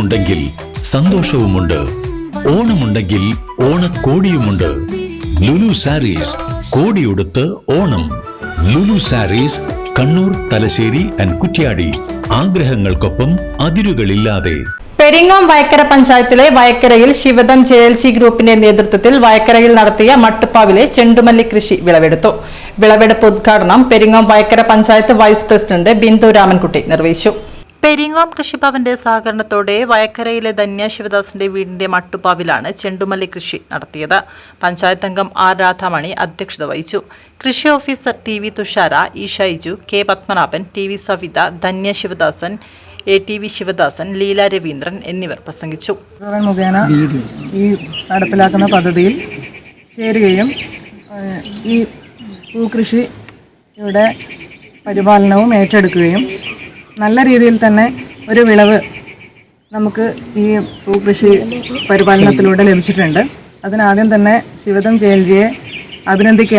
ഓണമുണ്ടെങ്കിൽ സന്തോഷവുമുണ്ട്. ഓണമുണ്ടെങ്കിൽ ഓണക്കോടിയുമുണ്ട്. ലുലു സാരീസ് കോടിയുടുത്ത് Onam. Lulu saris Kannur Thalassery and Kuttiadi. ആഗ്രഹങ്ങൾക്കൊപ്പം അതിരുകളില്ലാതെ. പെരിങ്ങോം വയക്കര പഞ്ചായത്തിലെ വയക്കരയിൽ ശിവദം ജെ എൽ സി ഗ്രൂപ്പിന്റെ നേതൃത്വത്തിൽ വയക്കരയിൽ നടത്തിയ മട്ടുപ്പാവിലെ ചെണ്ടുമല്ലി കൃഷി വിളവെടുത്തു. വിളവെടുപ്പ് ഉദ്ഘാടനം പെരിങ്ങോം വയക്കര പഞ്ചായത്ത് വൈസ് പ്രസിഡന്റ് ബിന്ദു രാമൻകുട്ടി നിർവഹിച്ചു. പെരിങ്ങോം കൃഷിഭവന്റെ സഹകരണത്തോടെ വയക്കരയിലെ ധന്യ ശിവദാസിന്റെ വീടിന്റെ മട്ടുപ്പാവിലാണ് ചെണ്ടുമല്ലി കൃഷി നടത്തിയത്. പഞ്ചായത്ത് അംഗം ആർ രാധാമണി അധ്യക്ഷത വഹിച്ചു. കൃഷി officer T V Thushara E Shyju K Padmanabhan T V Savitha Dhanya Sivadasan A T V Sivadasan Leela Raveendran എന്നിവർ പ്രസംഗിച്ചു. മുഖേന ഈ നടപ്പിലാക്കുന്ന പദ്ധതിയിൽ ചേരുകയും ഈ പൂക്കൃഷിയുടെ പരിപാലനവും ഏറ്റെടുക്കുകയും നല്ല രീതിയിൽ തന്നെ ഒരു വിളവ് നമുക്ക് ഈ പൂക്കൃഷി പരിപാലനത്തിലൂടെ ലഭിച്ചിട്ടുണ്ട്. അതിനാദ്യം തന്നെ ശിവദം ജയൽജിയെ അഭിനന്ദിക്കുക